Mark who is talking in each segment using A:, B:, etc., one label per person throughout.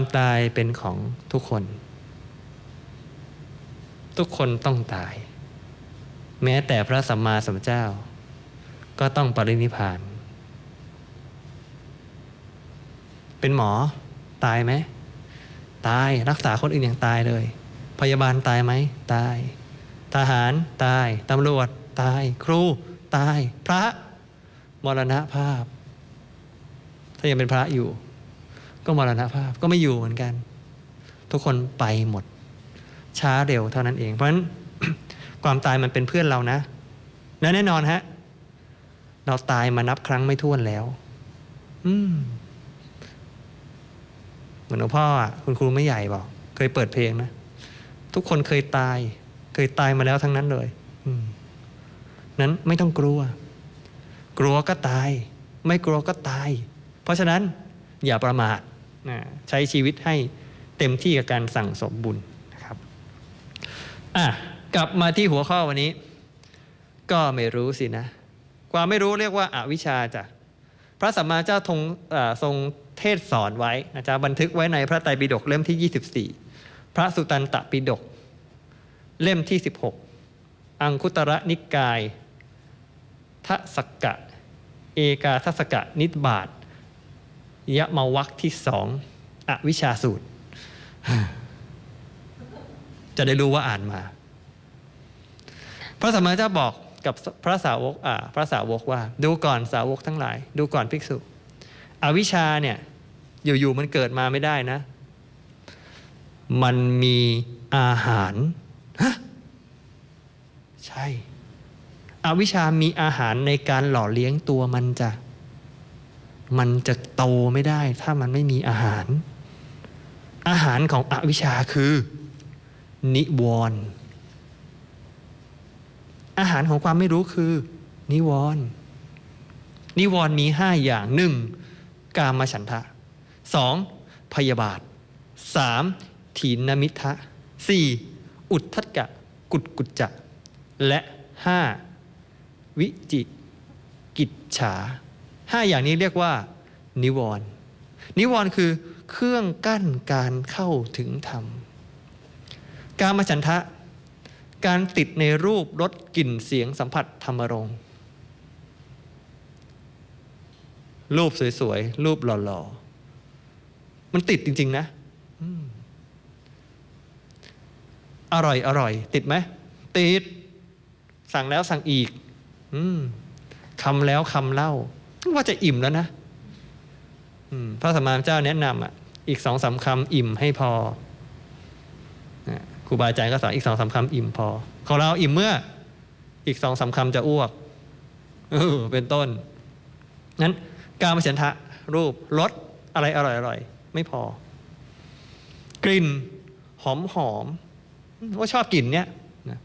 A: ความตายเป็นของทุกคน ทุกคนต้องตาย แม้แต่พระสัมมาสัมพุทธเจ้า ก็ต้องปรินิพพาน เป็นหมอตายไหม ตายรักษาคนอื่นอย่างตายเลย พยาบาลตายไหม ตาย ทหารตาย ตำรวจตาย ครูตาย พระมรณภาพ ถ้ายังเป็นพระอยู่ ก็มรณภาพก็ไม่อยู่เหมือนกัน ทุกคนไปหมด ช้าเร็วเท่านั้นเอง เพราะฉะนั้นความตายมันเป็นเพื่อนเรานะและแน่นอนฮะเราตายมานับครั้งไม่ถ้วนแล้ว อืมเหมือนหลวงพ่ออะคุณครูไม่ใหญ่บอก เคยเปิดเพลงนะ ทุกคนเคยตาย เคยตายมาแล้วทั้งนั้นเลย อืมนั้นไม่ต้องกลัว กลัวก็ตาย ไม่กลัวก็ตาย เพราะฉะนั้นอย่าประมาท นะใช้ชีวิตให้เต็มที่กับการสั่งสมบุญนะครับอะกลับมาที่หัวข้อวันนี้ ก็ไม่รู้สินะ ความไม่รู้เรียกว่าอาวิชชาจ้ะพระสัมมาเจ้าทรงเทรงเทศสอนไว้นะจ๊ะบันทึกไว้ในพระไตรปิฎกเล่มที่ 24 พระสุตันตปิฎกเล่มที่ 16 อังคุตระนิกายทศกะ เอกาทศกะนิบาต ยะมาวักที่สองอวิชชาสูตร จะได้รู้ว่าอ่านมา พระสัมมาสัมพุทธเจ้าบอกกับพระสาวกพระสาวกว่า ดูก่อนสาวกทั้งหลาย ดูก่อนภิกษุ อวิชชาเนี่ย อยู่ๆมันเกิดมาไม่ได้นะ มันมีอาหารฮะใช่ อวิชชามีอาหารในการหล่อเลี้ยงตัวมันจ้ะ มันจะโตไม่ได้ ถ้ามันไม่มีอาหาร อาหารของอวิชชาคือ นิวรณ์อาหารของความไม่รู้คือ นิวรณ์นิวรณ์มีห้าอย่างหนึ่งกามฉันทะสองพยาบาทสามถีนมิทะสี่อุทธัจกะ กุดกุจจะ และห้าวิจิกิจฉา ห้าอย่างนี้เรียกว่านิวรณ์นิวรณ์คือเครื่องกั้นการเข้าถึงธรรม การมาฉันทะ การติดในรูปรสกลิ่นเสียงสัมผัสธรรมรงค์รูปสวยๆ รูปหล่อๆ มันติดจริง ๆ นะ อร่อยอร่อย ติดไหม ติด สั่งแล้วสั่งอีกอคำแล้วคำเล่า ว่าจะอิ่มแล้วนะพระสัมมาสัมพุทธเจ้าแนะนำอะ อีกสองสามคำอิ่มให้พอครูบาอาจารย์ก็สอนอีกสองสามคำอิ่มพอของเราอิ่มเมื่อ อีกสองสามคำจะอ้วกเป็นต้นนั้นการมาฉันทะรูปรสอะไรอร่อยอร่อยไม่พอ กลิ่น หอมหอมว่าชอบกลิ่นเนี้ยนะ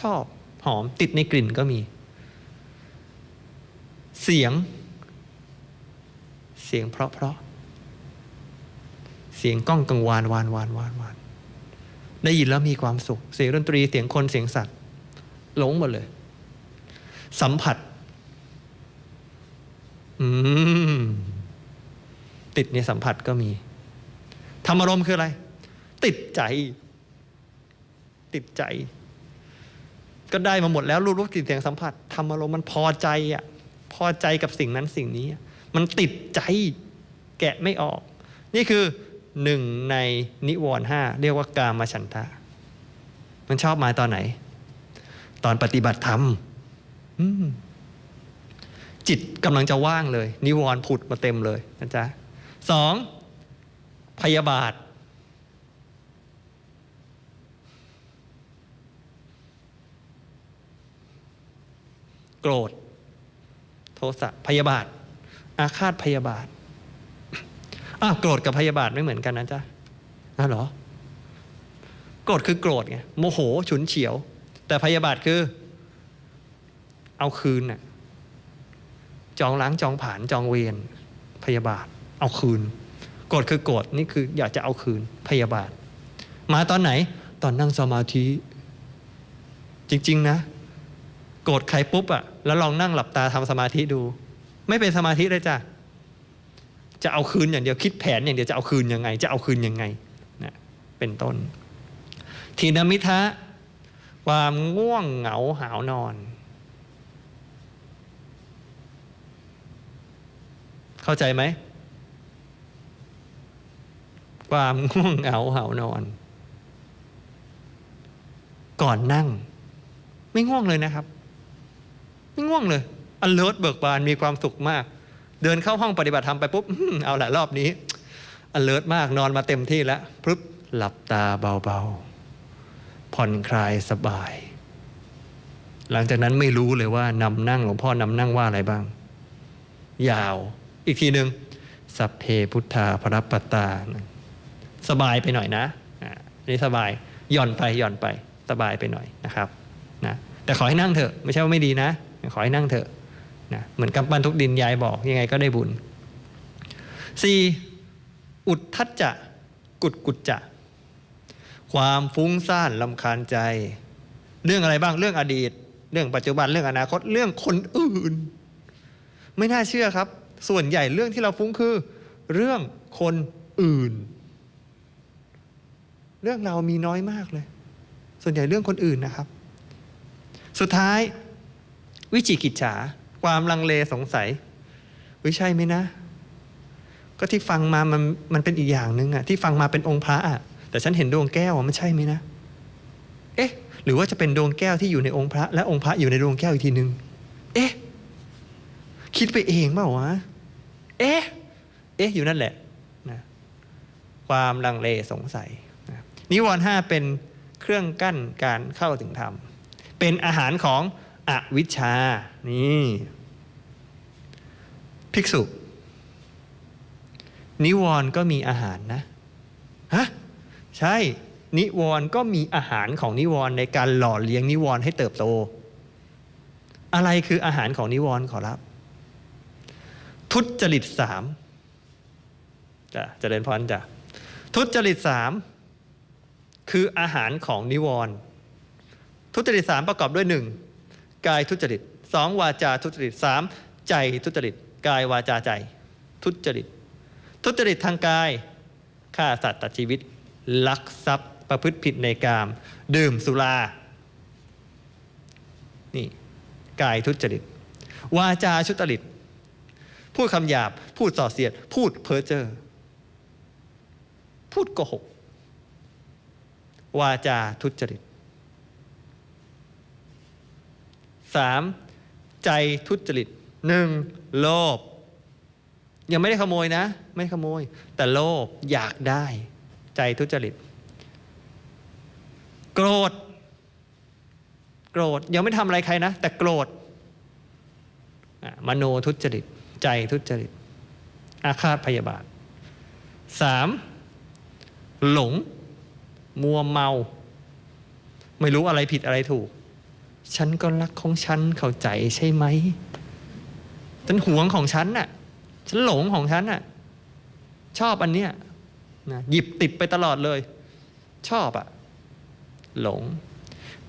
A: ชอบหอมติดในกลิ่นก็มี เสียง เสียงเพราะเพราะเสียงก้องกังวานวานวานวานวานได้ยินแล้วมีความสุข เสียงดนตรีเสียงคนเสียงสัตว์หลงหมดเลย สัมผัส อืมติดในสัมผัสก็มีธรรมารมณ์คืออะไร ติดใจ ติดใจ ก็ได้มาหมดแล้วรูปรสกลิ่นเสียงสัมผัสธรรมารมณ์มันพอใจอะ พอใจกับสิ่งนั้นสิ่งนี้ มันติดใจแกะไม่ออก นี่คือหนึ่งในนิวรณ์ห้าเรียกว่ากามฉันทะ มันชอบมาตอนไหน ตอนปฏิบัติธรรมจิตกำลังจะว่างเลย นิวรณ์ผุดมาเต็มเลยนะจ๊ะสองพยาบาท โกรธ โทสะพยาบาท อาฆาตพยาบาทอ้าวโกรธกับพยาบาทไม่เหมือนกันนะจ๊ะอ้าวเหรอ โกรธคือโกรธไงโมโหฉุนเฉียว แต่พยาบาทคือ เอาคืนน่ะจองล้างจองผ่านจองเวรพยาบาท เอาคืน โกรธคือโกรธนี่คือ อยากจะเอาคืนพยาบาท มาตอนไหน ตอนนั่งสมาธิ จริง ๆ นะ โกรธใครปุ๊บอะแล้วลองนั่งหลับตาทำสมาธิดู ไม่เป็นสมาธิเลยจ้ะจะเอาคืนอย่างเดียวคิดแผนอย่างเดียวจะเอาคืนยังไง จะเอาคืนยังไงนะเป็นต้น ทีนมิทะความง่วงเหงาหาวนอน เข้าใจไหมความง่วงเหงาหาวนอน ก่อนนั่ง ไม่ง่วงเลยนะครับ ไม่ง่วงเลย alert เบิกบานมีความสุขมาก เดินเข้าห้องปฏิบัติธรรมไปปุ๊บอื้อหือเอาละรอบนี้ alert มากนอนมาเต็มที่แล้วปุ๊บหลับตาเบาๆ ผ่อนคลายสบาย หลังจากนั้นไม่รู้เลยว่านำนั่งหลวงพ่อนำนั่งว่าอะไรบ้าง ยาว อีกทีหนึ่งสัพเพพุทธาพระปตา สบายไปหน่อยนะอันนี้สบายหย่อนไปหย่อนไปสบายไปหน่อยนะครับนะแต่ขอให้นั่งเถอะไม่ใช่ว่าไม่ดีนะ ขอให้นั่งเถอะ นะเหมือนกำปั้นทุกดินยายบอกยังไงก็ได้บุญ 4. อุทธัจจะกุดกุจจะ ความฟุ้งซ่านลำคาญใจ เรื่องอะไรบ้างเรื่องอดีต เรื่องปัจจุบันเรื่องอนาคตเรื่องคนอื่น ไม่น่าเชื่อครับ ส่วนใหญ่เรื่องที่เราฟุ้งคือ เรื่องคนอื่น เรื่องเรามีน้อยมากเลย ส่วนใหญ่เรื่องคนอื่นนะครับ สุดท้ายวิจิกิจฉา ความลังเลสงสัยวิใช่ไหมนะ ก็ที่ฟังมามันมันเป็นอีกอย่างหนึ่งอะที่ฟังมาเป็นองค์พระอะแต่ฉันเห็นดวงแก้วอะมันใช่ไหมนะ เอ๊ะ หรือว่าจะเป็นดวงแก้วที่อยู่ในองค์พระ และองค์พระอยู่ในดวงแก้วอีกทีหนึ่งเอ๊ะ คิดไปเองเปล่าวะ เอ๊ะ เอ๊ะ อยู่นั่นแหละนะความลังเลสงสัยนะนิวรณ์ห้าเป็นเครื่องกั้นการเข้าถึงธรรม เป็นอาหารของ อวิชชา นี่ภิกษุ นิวรณ์ก็มีอาหารนะฮะใช่ นิวรณ์ก็มีอาหารของนิวรณ์ในการหล่อเลี้ยงนิวรณ์ให้เติบโต อะไรคืออาหารของนิวรณ์ขอรับ ทุจริตสามจะจะเดินพรจ้ะทุจริตสามคืออาหารของนิวรณ์ทุจริตสามประกอบด้วยหนึ่ง กายทุจริตสองวาจาทุจริตสามใจทุจริตกายวาจาใจ ทุจริต ทุจริตทางกายฆ่าสัตว์ตัดชีวิต ลักทรัพย์ประพฤติผิดในกาม ดื่มสุรา นี่ กายทุจริต วาจาชุจริต พูดคำหยาบ พูดส่อเสียด พูดเพ้อเจ้อพูดโกหก วาจาทุจริต สามใจทุจริตหนึ่งโลภยังไม่ได้ขโมยนะ ไม่ขโมย แต่โลภอยากได้ ใจทุจริต โกรธ โกรธยังไม่ทำอะไรใครนะ แต่โกรธมโนทุจริต ใจทุจริต อาฆาตพยาบาทสามหลง มัวเมา ไม่รู้อะไรผิดอะไรถูก ฉันก็รักของฉันเข้าใจใช่ไหมฉันหวงของฉันน่ะ ฉันหลงของฉันน่ะ ชอบอันเนี้ยนะหยิบติดไปตลอดเลย ชอบอะหลง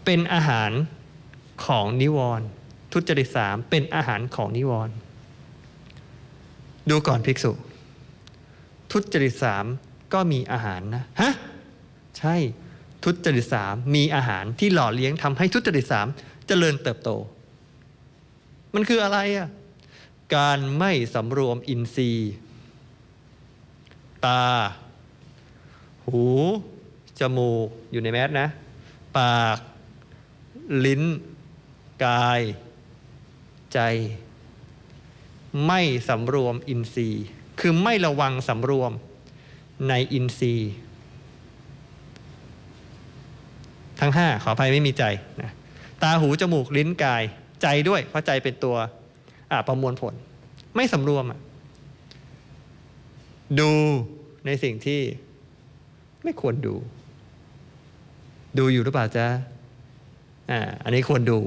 A: เป็นอาหารของนิวรณ์ทุจริตสามเป็นอาหารของนิวรณ์ดูก่อนภิกษุ ทุจริตสามก็มีอาหารนะฮะใช่ทุจริตสามมีอาหารที่หล่อเลี้ยงทำให้ทุจริตสาม จริญเติบโต มันคืออะไรอะการไม่สำรวมอินทรีย์ ตา หู จมูก อยู่ในแมสนะ ปาก ลิ้น กาย ใจ ไม่สำรวมอินทรีย์ คือไม่ระวังสำรวมในอินทรีย์ ทั้งห้าขออภัยไม่มีใจนะ ตาหูจมูกลิ้นกาย ใจด้วยเพราะใจเป็นตัวประมวลผล ไม่สำรวมดูในสิ่งที่ไม่ควรดู ดูอยู่หรือเปล่าจ๊ะอ่าอันนี้ควรดู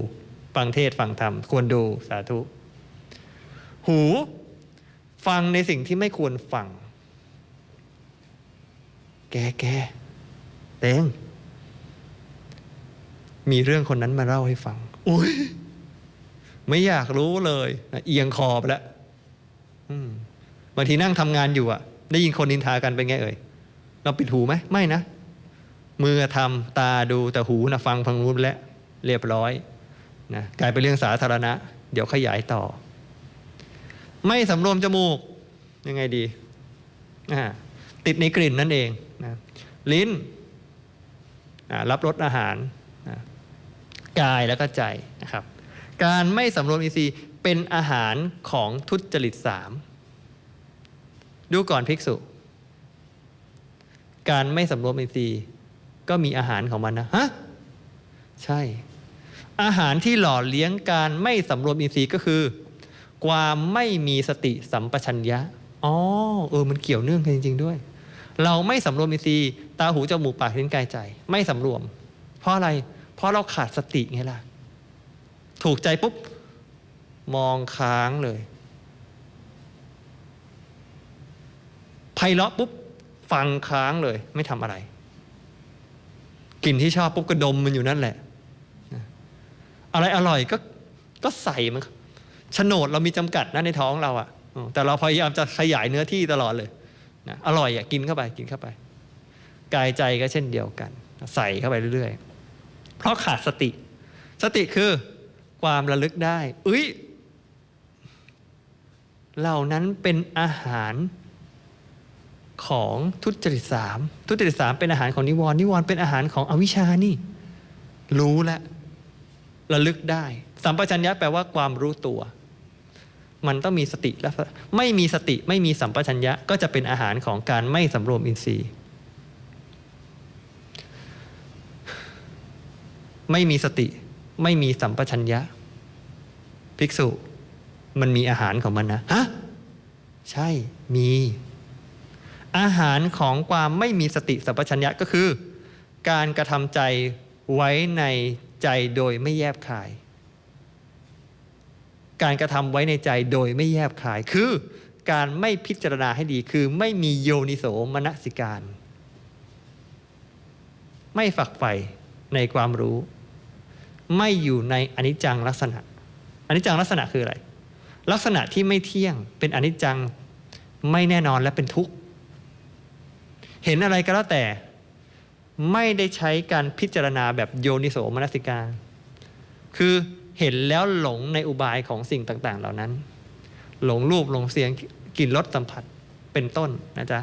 A: ฟังเทศฟังธรรมควรดูสาธุ หูฟังในสิ่งที่ไม่ควรฟัง แกแกเตง มีเรื่องคนนั้นมาเล่าให้ฟัง อุ้ยไม่อยากรู้เลยนะเอียงคอไปแล้วอืมบางทีนั่งทำงานอยู่อะได้ยินคนนินทากันเป็นไงเอ่ยเราปิดหูไหมไม่นะ มือทำตาดูแต่หูนะฟังฟังรู้แล้วเรียบร้อยนะกลายเป็นเรื่องสาธารณะ เดี๋ยวขยายต่อ ไม่สำรวมจมูก ยังไงดีอ่าติดในกลิ่นนั่นเองนะลิ้นอ่ารับรสอาหารนะ กายแล้วก็ใจนะครับ การไม่สำรวมอินทรีย์เป็นอาหารของทุจริตสามดูก่อนภิกษุ การไม่สำรวมอินทรีย์ก็มีอาหารของมันนะฮะใช่ อาหารที่หล่อเลี้ยงการไม่สำรวมอินทรีย์ก็คือ ความไม่มีสติสัมปชัญญะอ๋อเออมันเกี่ยวเนื่องกันจริง ๆ ด้วย เราไม่สำรวมอินทรีย์ตาหูจมูกปากลิ้นกายใจ ไม่สำรวม เพราะอะไร เพราะเราขาดสติไงล่ะ ถูกใจปุ๊บ มองค้างเลยไพเราะปุ๊บ ฟังค้างเลย ไม่ทำอะไรกลิ่นที่ชอบปุ๊บก็ดมมันอยู่นั่นแหละ อะไรอร่อยก็ก็ใส่มันโฉนดเรามีจำกัดนะในท้องเราอะ่ะแต่เราพยายามจะขยายเนื้อที่ตลอดเลยนะอร่อยอะ่ะกินเข้าไปกินเข้าไป กายใจก็เช่นเดียวกัน ใส่เข้าไปเรื่อยๆ เพราะขาดสติ สติคือความระลึกได้อุ้ยเหล่านั้นเป็นอาหารของทุจริตสามทุจริตสามเป็นอาหารของนิวรณ์นิวรณ์เป็นอาหารของอวิชานี่ รู้แล้วระลึกได้ สัมปชัญญะแปลว่าความรู้ตัว มันต้องมีสติและไม่มีสติไม่มีสัมปชัญญะก็จะเป็นอาหารของการไม่สำรวมอินทรีย์ ไม่มีสติ ไม่มีสัมปชัญญะ ภิกษุ มันมีอาหารของมันนะฮะใช่มี อาหารของความไม่มีสติสัมปชัญญะก็คือ การกระทำใจไว้ในใจโดยไม่แยบคาย การกระทำไว้ในใจโดยไม่แยบคายคือการไม่พิจารณาให้ดีคือไม่มีโยนิโสมนสิการ ไม่ฝักใฝ่ ในความรู้ ไม่อยู่ในอนิจจังลักษณะอนิจจังลักษณะคืออะไร ลักษณะที่ไม่เที่ยงเป็นอนิจจังไม่แน่นอนและเป็นทุกข์ เห็นอะไรก็แล้วแต่ไม่ได้ใช้การพิจารณาแบบโยนิโสมนสิการ คือเห็นแล้วหลงในอุบายของสิ่งต่าง ๆ เหล่านั้น หลงรูปหลงเสียงกลิ่นรสสัมผัสเป็นต้นนะจ๊ะ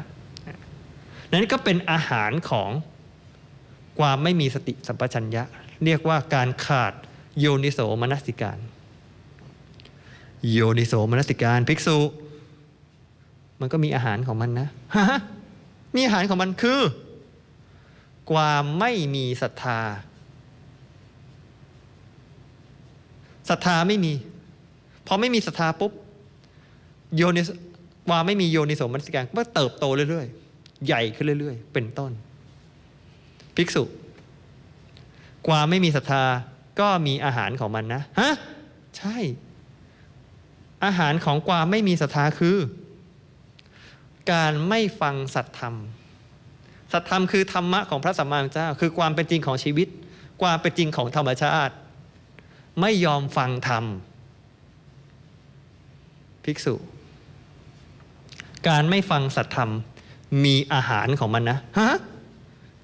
A: นั้นก็เป็นอาหารของ ความไม่มีสติสัมปชัญญะ เรียกว่าการขาดโยนิโสมนสิการ โยนิโสมนสิการภิกษุ มันก็มีอาหารของมันนะฮะมีอาหารของมันคือ ความไม่มีศรัทธาศรัทธาไม่มีพอไม่มีศรัทธาปุ๊บโยนิสความไม่มีโยนิโสมนสิการก็เติบโตเรื่อยๆ ใหญ่ขึ้นเรื่อย ๆ เป็นต้น ภิกษุความไม่มีศรัทธาก็มีอาหารของมันนะฮะใช่ อาหารของความไม่มีศรัทธาคือ การไม่ฟังสัตธรรม สัตธรรมคือธรรมะของพระสัมมาสัมพุทธเจ้า คือความเป็นจริงของชีวิต ความเป็นจริงของธรรมชาติ ไม่ยอมฟังธรรมภิกษุ การไม่ฟังสัตธรรมมีอาหารของมันนะฮะ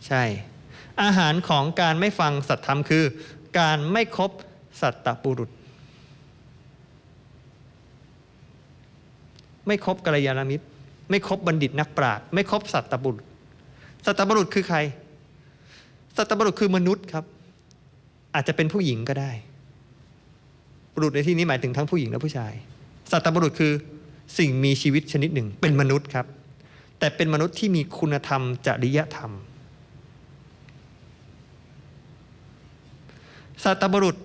A: ใช่ อาหารของการไม่ฟังสัตธรรมคือ การไม่คบสัตตบุรุษ ไม่คบกัลยาณมิตร ไม่คบบัณฑิตนักปราชญ์ไม่คบสัตตบุรุษ สัตตบุรุษคือใคร สัตตบุรุษคือมนุษย์ครับ อาจจะเป็นผู้หญิงก็ได้ บุรุษในที่นี้หมายถึงทั้งผู้หญิงและผู้ชาย สัตบุรุษคือสิ่งมีชีวิตชนิดหนึ่ง เป็นมนุษย์ครับ แต่เป็นมนุษย์ที่มีคุณธรรมจริยธรรม สัตบุรุษ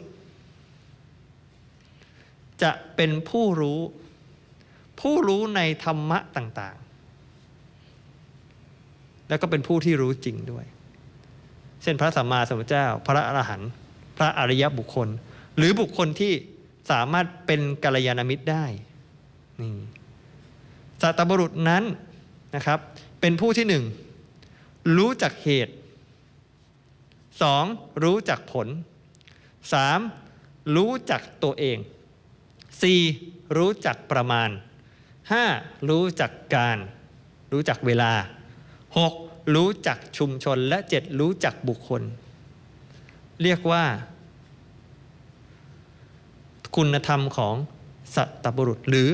A: จะเป็นผู้รู้ ผู้รู้ในธรรมะต่างๆ แล้วก็เป็นผู้ที่รู้จริงด้วย เช่นพระสัมมาสัมพุทธเจ้า พระอรหันต์พระอริยบุคคล หรือบุคคลที่สามารถเป็นกัลยาณมิตรได้นี่สัตบุรุษนั้นนะครับ เป็นผู้ที่หนึ่งรู้จักเหตุสองรู้จักผล สามรู้จักตัวเองสี่รู้จักประมาณ 5. รู้จักการ รู้จักเวลา 6. รู้จักชุมชนและ 7. รู้จักบุคคล เรียกว่า คุณธรรมของสัตบุรุษ หรือ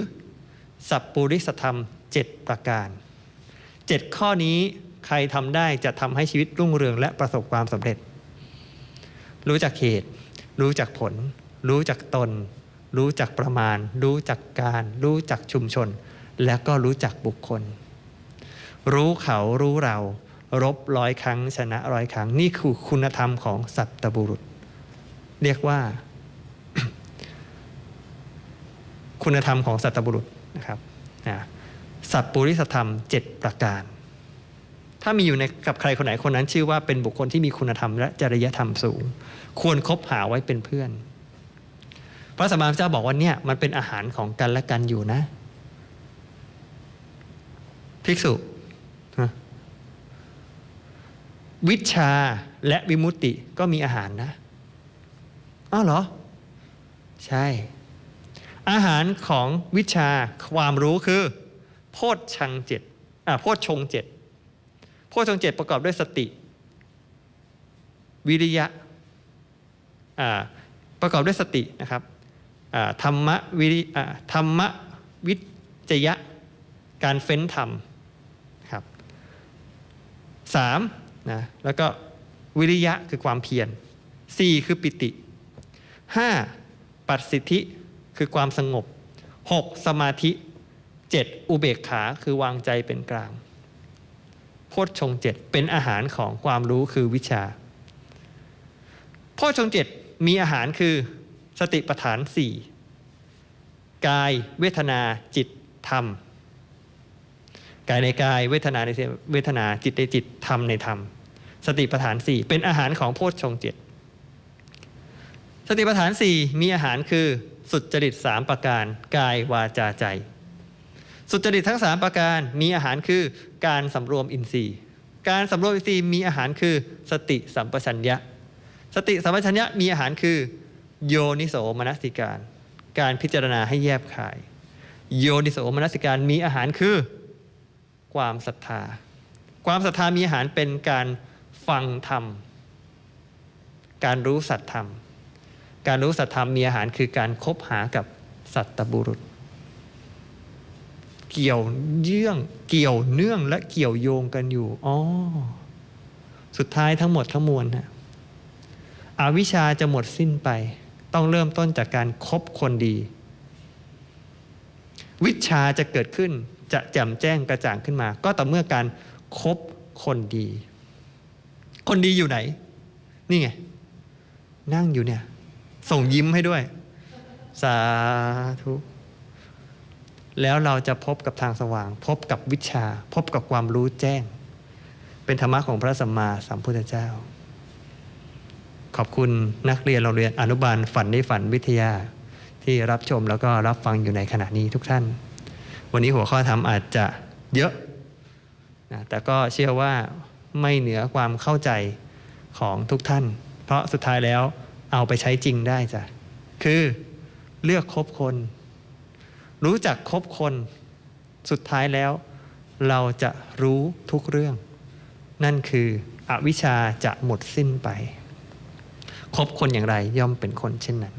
A: สัพปุริสธรรม 7 ประการ 7 ข้อนี้ใครทำได้จะทำให้ชีวิตรุ่งเรืองและประสบความสำเร็จ รู้จักเหตุ รู้จักผล รู้จักตน รู้จักประมาณ รู้จักการ รู้จักชุมชน และก็รู้จักบุคคล รู้เขารู้เรา รบร้อยครั้ง ชนะร้อยครั้ง นี่คือคุณธรรมของสัตบุรุษ เรียกว่า คุณธรรมของสัตบุรุษนะครับสัพปุริสธรรม 7 ประการ ถ้ามีอยู่ในกับใครคนไหนคนนั้นชื่อว่าเป็นบุคคลที่มีคุณธรรมและจริยธรรมสูง ควรคบหาไว้เป็นเพื่อน พระสัมมาสัมพุทธเจ้าบอกว่าเนี่ยมันเป็นอาหารของกันและกันอยู่นะ ภิกษุ วิชาและวิมุตติก็มีอาหารนะอ้าวเหรอ ใช่ อาหารของวิชาความรู้คือ โพชชังเจ็ดอ่าโพชชงเจ็ดโพชชงเจ็ดประกอบด้วยสติ วิริยะ ประกอบด้วยสตินะครับธรรมะวิริธรรมะวิจยะการเฟ้นธรรมครับสามนะแล้วก็วิริยะคือความเพียรสี่คือปิติห้าปัสสิทธิคือความสงบ 6. สมาธิ 7. อุเบกขาคือวางใจเป็นกลางโพชฌงเจ็ดเป็นอาหารของความรู้คือวิชาโพชฌงเจ็ด มีอาหารคือสติปัฏฐานสี่กายเวทนาจิตธรรม กายในกายเวทนาในเวทนาจิตในจิตธรรมในธรรม สติปัฏฐานสี่เป็นอาหารของโพชฌงเจ็ดสติปัฏฐานสี่มีอาหารคือสุจริตสามประการกายวาจาใจ สุจริตทั้งสามประการมีอาหารคือการสำรวมอินทรีย์ การสำรวมอินทรีย์มีอาหารคือสติสัมปชัญญะ สติสัมปชัญญะมีอาหารคือ โยนิโสมนสิการ การพิจารณาให้แยบคาย โยนิโสมนสิการมีอาหารคือ ความศรัทธา ความศรัทธามีอาหารเป็นการฟังธรรม การรู้สัตธรรม การรู้สัตธรรมมีอาหารคือการคบหากับสัตบุรุษ เกี่ยวเยื่องเกี่ยวเนื่องและเกี่ยวโยงกันอยู่อ๋อสุดท้ายทั้งหมดทั้งมวลนะ อวิชชาจะหมดสิ้นไป ต้องเริ่มต้นจากการครบคนดี วิชาจะเกิดขึ้นจะแจ่มแจ้งกระจ่างขึ้นมา ก็ต่อเมื่อการครบคนดี คนดีอยู่ไหน นี่ไง นั่งอยู่เนี่ย ส่งยิ้มให้ด้วย สาธุแล้วเราจะพบกับทางสว่าง พบกับวิชา พบกับความรู้แจ้ง เป็นธรรมะของพระสัมมาสัมพุทธเจ้า ขอบคุณนักเรียนโรงเรียนอนุบาลฝันในฝันวิทยา ที่รับชมแล้วก็รับฟังอยู่ในขณะนี้ทุกท่าน วันนี้หัวข้อธรรมอาจจะเยอะนะแต่ก็เชื่อว่าไม่เหนือความเข้าใจของทุกท่าน เพราะสุดท้ายแล้วเอาไปใช้จริงได้จ้ะคือเลือกคบคน รู้จักคบคน สุดท้ายแล้ว เราจะรู้ทุกเรื่อง นั่นคืออวิชชาจะหมดสิ้นไป คบคนอย่างไรย่อมเป็นคนเช่นนั้น